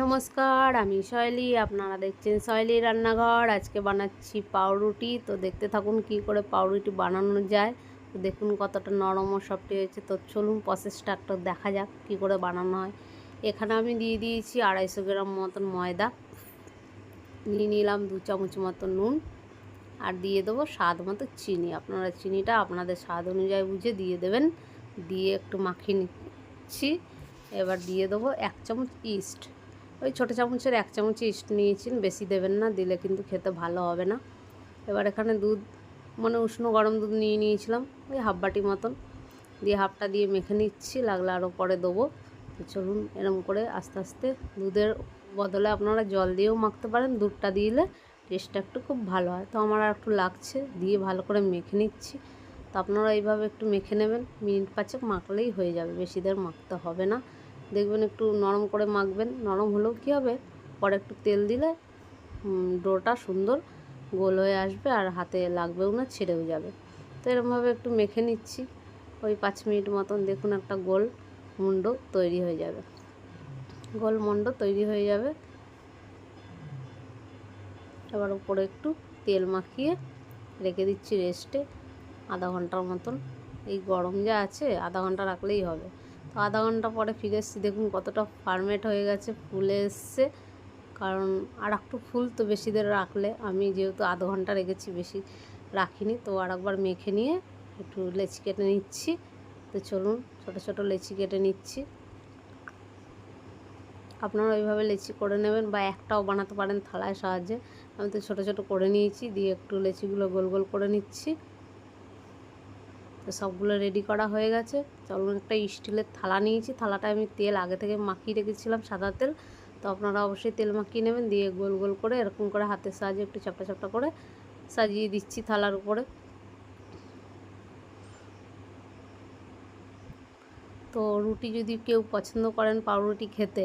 নমস্কার, আমি শৈলী, আপনারা দেখছেন শৈলী রান্নাঘর। আজকে বানাচ্ছি পাউরুটি, তো দেখতে থাকুন কি করে পাউরুটি বানানো যায়। তো দেখুন কতটা নরম ও সফটি হয়েছে। তো চলুন প্রসেসটা একটা দেখা যাক কি করে বানানো হয়। এখানে আমি দিয়ে দিয়েছি আড়াইশো গ্রাম মতন ময়দা। নিয়ে নিলাম দু চামচ মতো নুন। আর দিয়ে দেবো স্বাদ মতো চিনি। আপনারা চিনিটা আপনাদের স্বাদ অনুযায়ী বুঝে দিয়ে দেবেন। দিয়ে একটু মাখিয়ে নিচ্ছি। এবার দিয়ে দেবো এক চামচ ইস্ট। ওই ছোটো চামচের এক চামচ ইস্ট নিয়েছেন, বেশি দেবেন না, দিলে কিন্তু খেতে ভালো হবে না। এবার এখানে দুধ মানে উষ্ণ গরম দুধ নিয়ে নিয়েছিলাম, ওই হাফ বাটি মতন। দিয়ে হাফটা দিয়ে মেখে নিচ্ছি, লাগলে আরও পরে দেবো। চলুন এরম করে আস্তে আস্তে দুধের বদলে আপনারা জল দিয়েও মাখতে পারেন, দুধটা দিলে টেস্টটা একটু খুব ভালো হয়। তো আমার আর একটু লাগছে, দিয়ে ভালো করে মেখে নিচ্ছি। তো আপনারা এইভাবে একটু মেখে নেবেন, মিনিট পাঁচেক মাখলেই হয়ে যাবে, বেশি দের মাখতে হবে না। দেখবেন একটু নরম করে মাখবেন। নরম হলেও কী হবে? পরে একটু তেল দিলে ডোটা সুন্দর গোল হয়ে আসবে আর হাতে লাগবেও না, ছেড়েও যাবে। তো এরমভাবে একটু মেখে নিচ্ছি। ওই পাঁচ মিনিট মতন দেখুন একটা গোল মুন্ড তৈরি হয়ে যাবে। গোল মন্ড তৈরি হয়ে যাবে। এবার উপরে একটু তেল মাখিয়ে রেখে দিচ্ছি রেস্টে। আধা ঘণ্টার মতন। এই গরম যা আছে, আধা ঘণ্টা রাখলেই হবে। তো আধা ঘণ্টা পরে ফিরে এসেছি। দেখুন কতটা ফার্মেট হয়ে গেছে, ফুলে এসছে। কারণ আর একটু ফুল তো বেশি দের রাখলে, আমি যেহেতু আধ ঘণ্টা রেখেছি বেশি রাখিনি, তো আর একবার মেখে নিয়ে একটু লেচি কেটে নিচ্ছি। তো চলুন, ছোটো ছোটো লেচি কেটে নিচ্ছি। আপনারা ওইভাবে লেচি করে নেবেন বা একটাও বানাতে পারেন থালায় সাহায্যে। আমি তো ছোটো ছোটো করে নিয়েছি, দিয়ে একটু লেচিগুলো গোল গোল করে নিচ্ছি। তো সবগুলো রেডি করা হয়ে গেছে। চলুন একটা স্টিলের থালা নিয়েছি। থালাটা আমি তেল আগে থেকে মাখিয়ে রেখেছিলাম সাদা তেল। তো আপনারা অবশ্যই তেল মাখিয়ে নেবেন, দিয়ে গোল গোল করে এরকম করে হাতের সাহায্যে একটু চাপটা চাপটা করে সাজিয়ে দিচ্ছি থালার উপরে। তো রুটি যদি কেউ পছন্দ করেন পাউরুটি খেতে,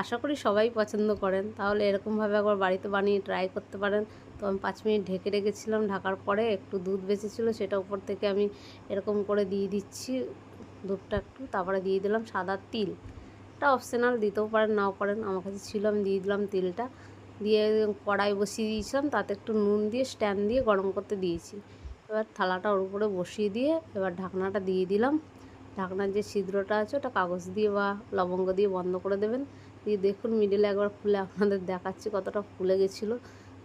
আশা করি সবাই পছন্দ করেন। তাহলে এরকমভাবে একবার বাড়িতে বানিয়ে ট্রাই করতে পারেন। তো আমি পাঁচ মিনিট ঢেকে রেখেছিলাম, ঢাকার পরে একটু দুধ বেঁচেছিলো, সেটা উপর থেকে আমি এরকম করে দিয়ে দিচ্ছি। দুধটা একটু, তারপরে দিয়ে দিলাম সাদা তিল। এটা অপশনাল, দিতেও পারেন, নাও পারেন। আমার কাছে ছিল, আমি দিয়ে দিলাম তিলটা। দিয়ে কড়াই বসিয়ে দিয়েছিলাম, তাতে একটু নুন দিয়ে, স্ট্যান্ড দিয়ে গরম করতে দিয়েছি। এবার থালাটা ওর উপরে বসিয়ে দিয়ে এবার ঢাকনাটা দিয়ে দিলাম। ঢাকনার যে ছিদ্রটা আছে, ওটা কাগজ দিয়ে বা লবঙ্গ দিয়ে বন্ধ করে দেবেন। দিয়ে দেখুন মিডিলে একবার খুলে আপনাদের দেখাচ্ছি কতটা ফুলে গেছিল।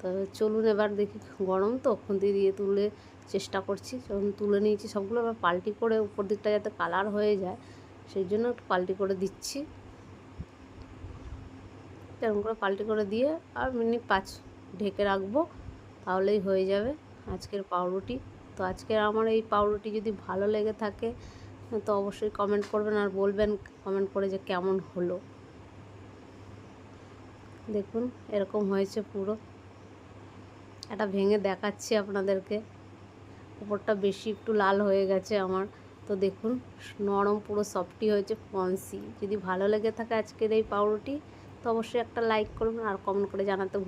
তো চলুন এবার দেখি গরম তো খুন্তি দিয়ে তুলে চেষ্টা করছি। যখন তুলে নিয়েছি সবগুলো, এবার পাল্টি করে উপর দিকটা যাতে কালার হয়ে যায়, সেই জন্য একটু পাল্টি করে দিচ্ছি। এরকম করে পাল্টি করে দিয়ে আর মিনিট পাঁচ ঢেকে রাখব, তাহলেই হয়ে যাবে আজকের পাউরুটি। তো আজকের আমার এই পাউরুটি যদি ভালো লেগে থাকে, তো অবশ্যই কমেন্ট করবেন আর বলবেন কমেন্ট করে যে কেমন হলো। দেখুন, এরকম হয়েছে পুরো। এটা ভেঙে দেখাচ্ছি আপনাদেরকে। ওপরটা বেশি একটু লাল হয়ে গেছে আমার। তো দেখুন, নরম পুরো সফটি হয়েছে ফন্সি যদি ভালো লেগে থাকে আজকের এই পাউরুটি, তো অবশ্যই একটা লাইক করুন আর কমেন্ট করে জানাতে